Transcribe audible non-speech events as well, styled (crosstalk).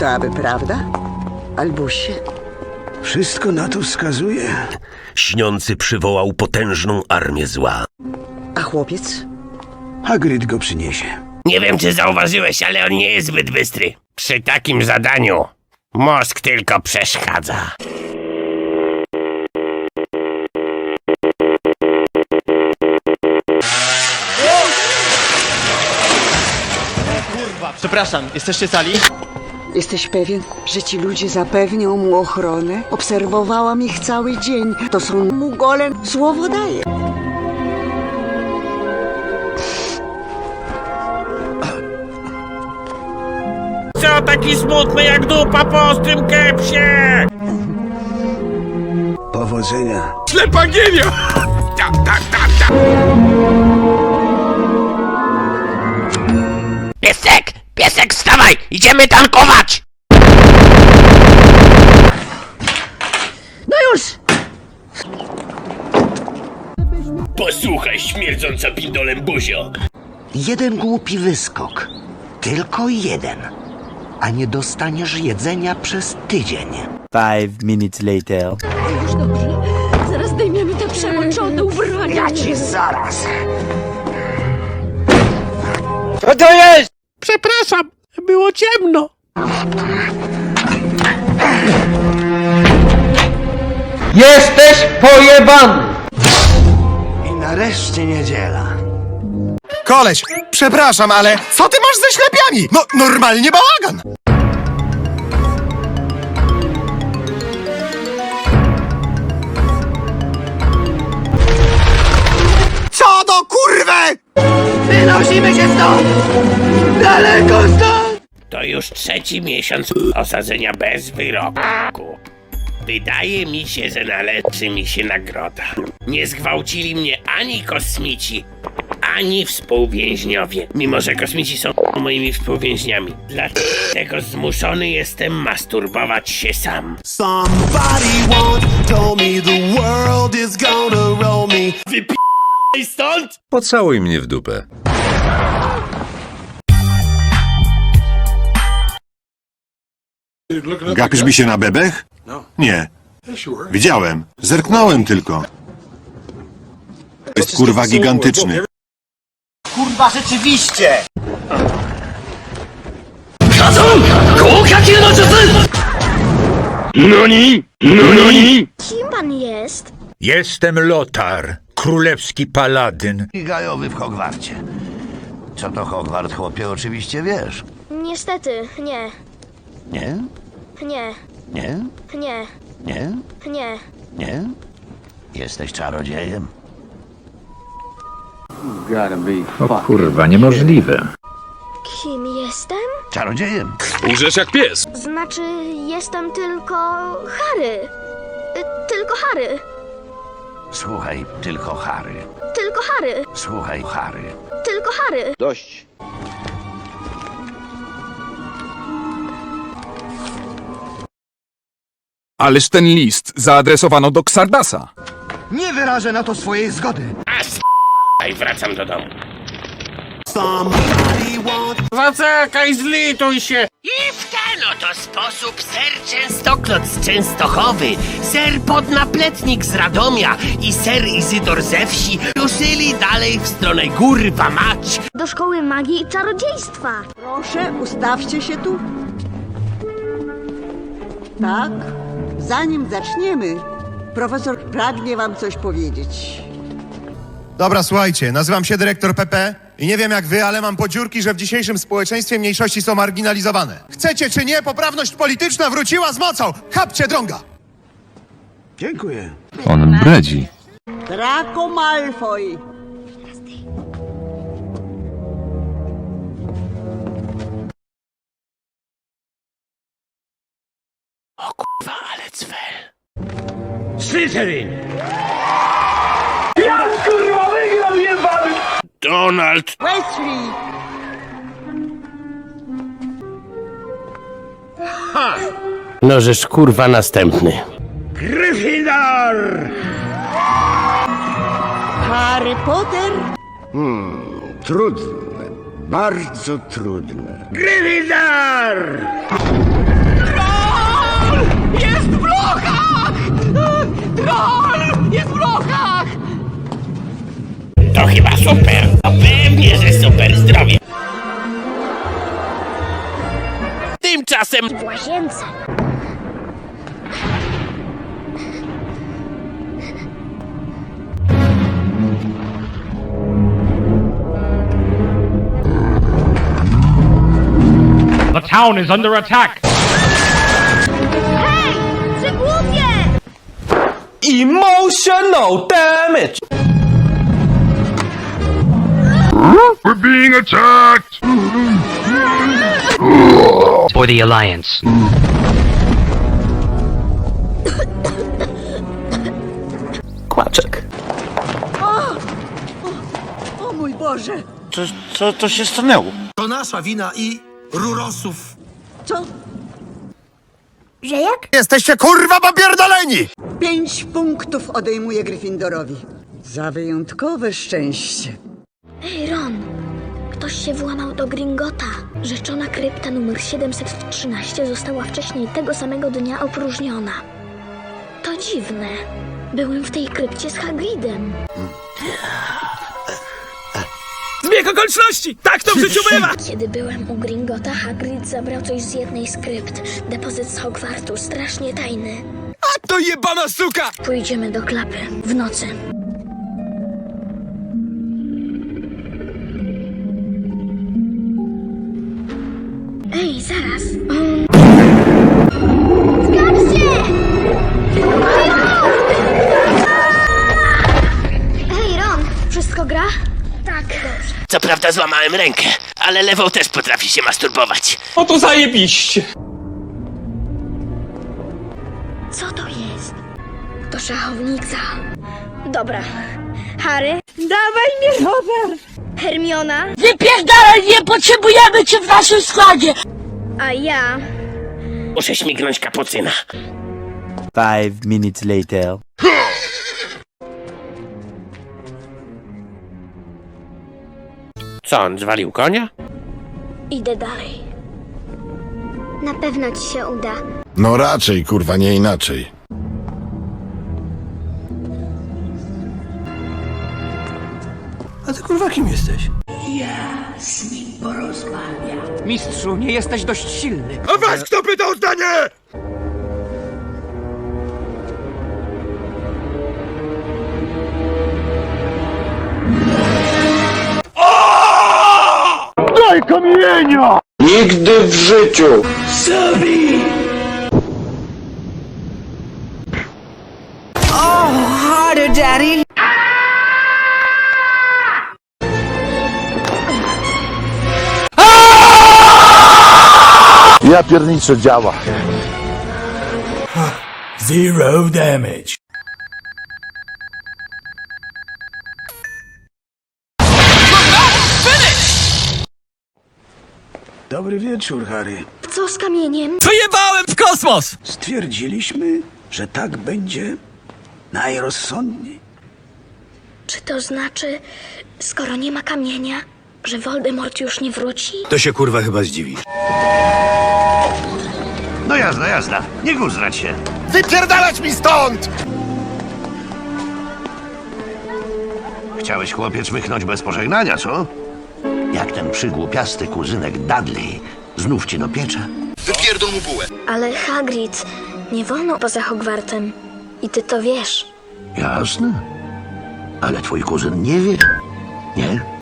To aby prawda? Albusie? Wszystko na to wskazuje. Śniący przywołał potężną armię zła. A chłopiec? Hagrid go przyniesie. Nie wiem, czy zauważyłeś, ale on nie jest zbyt bystry. Przy takim zadaniu mózg tylko przeszkadza. Przepraszam, jesteście cali? Jesteś pewien, że ci ludzie zapewnią mu ochronę? Obserwowałam ich cały dzień. To są mugole. Słowo daję. Co taki smutny jak dupa po ostrym kepsie? Powodzenia. Ślepa gienia! (laughs) Tak, tak, tak, tak. Piesek, wstawaj! Idziemy tankować! No już! Posłuchaj, śmierdząca pindolem buzio. Jeden głupi wyskok. Tylko jeden. A nie dostaniesz jedzenia przez tydzień. Five minutes later. Już dobrze. Zaraz zdejmiemy te przemoczone ubrania. Ja ci zaraz. Przepraszam, było ciemno. I nareszcie niedziela. Koleś, przepraszam, ale co ty masz ze ślepiami? No, normalnie bałagan! Co do kurwy! To już trzeci miesiąc osadzenia bez wyroku. Wydaje mi się, że należy mi się nagroda. Nie zgwałcili mnie ani kosmici, ani współwięźniowie, mimo że kosmici są moimi współwięźniami. Dlatego zmuszony jestem masturbować się sam. Somebody once told me the world is gonna roll me. I stąd? Pocałuj mnie w dupę. Gapisz mi się na bebech? Nie. Widziałem. Zerknąłem tylko. Jest kurwa gigantyczny. Kurwa, rzeczywiście! Kim pan jest? Jestem Lotar, królewski paladyn. Gajowy w Hogwarcie. Co to Hogwart, chłopie, oczywiście wiesz. Niestety, nie. Nie? Nie. Nie? Nie. Nie? Nie. Nie? Jesteś czarodziejem? O kurwa, niemożliwe. Kim jestem? Czarodziejem? Łżesz jak pies. Znaczy, jestem tylko Harry. Y, Tylko Harry. Słuchaj, tylko Harry. Tylko Harry. Słuchaj, Harry. Tylko Harry. Ależ ten list zaadresowano do Xardasa. Nie wyrażę na to swojej zgody. A i wracam do domu. Zaczekaj, zlituj się! I w ten oto sposób ser Częstoklot z Częstochowy, ser Podnapletnik z Radomia i ser Izydor ze wsi ruszyli dalej w stronę Górwa Mać. Do szkoły magii i czarodziejstwa. Proszę, ustawcie się tu. Tak? Zanim zaczniemy, profesor pragnie wam coś powiedzieć. Dobra, słuchajcie, nazywam się dyrektor PP i nie wiem jak wy, ale mam podziurki, że w dzisiejszym społeczeństwie mniejszości są marginalizowane. Chcecie czy nie, poprawność polityczna wróciła z mocą! Chapcie drąga! Dziękuję. On bredzi. Draco Malfoy. Slytherin! Ja kurwa wygram jebany! Donald! Wesley! Ha! Nożesz kurwa następny. Gryffindor! Harry Potter? Hmm, trudne. Bardzo trudne. Gryffindor! Troll! Jest bloka! Troll! Jest w! To chyba super! Pewnie, że super zdrowie! Tymczasem... W łazience! The town is under attack! Emotional damage! We're being attacked! For the Alliance. Kłaczek. O mój Boże! Co, co, co się stanęło? To nasza wina i rurosów. Co? Że jak? Jesteście kurwa popierdoleni! Pięć punktów odejmuję Gryffindorowi. Za wyjątkowe szczęście. Ej, Ron! Ktoś się włamał do Gringota. Rzeczona krypta numer 713 została wcześniej tego samego dnia opróżniona. To dziwne. Byłem w tej krypcie z Hagridem. Zbieg okoliczności! Tak to w życiu bywa! (laughs) Kiedy byłem u Gringota, Hagrid zabrał coś z jednej z krypt. Depozyt z Hogwartu, strasznie tajny. To jebana suka! Pójdziemy do klapy w nocy. Ej, zaraz. Um... prawda złamałem rękę, ale lewą też potrafi się masturbować. O to zajebiście! Co to jest? To szachownica. Dobra. Harry? Dawaj mnie, Robert! Hermiona? Nie pierdalaj, nie potrzebujemy cię w naszym składzie! A ja... Muszę śmignąć kapucyna. Five minutes later. (laughs) Co, on zwalił konia? Idę dalej. Na pewno ci się uda. No raczej, kurwa, nie inaczej. A ty kurwa kim jesteś? Mistrzu, nie jesteś dość silny. A was kto pytał zdanie? Kamienia! Nigdy w życiu! Ja pierniczę działa. Zero damage. Dobry wieczór, Harry. Co z kamieniem? Wyjebałem w kosmos! Stwierdziliśmy, że tak będzie najrozsądniej. Czy to znaczy, skoro nie ma kamienia, że Voldemort już nie wróci? To się kurwa chyba zdziwisz. No jazda, jazda. Nie guzrać się. Wypierdalać mi stąd! Chciałeś chłopie czmychnąć bez pożegnania, co? Jak ten przygłupiasty kuzynek Dudley znów cię dopiecze? Ale Hagrid, nie wolno poza Hogwartem. I ty to wiesz. Jasne. Ale twój kuzyn nie wie. Nie?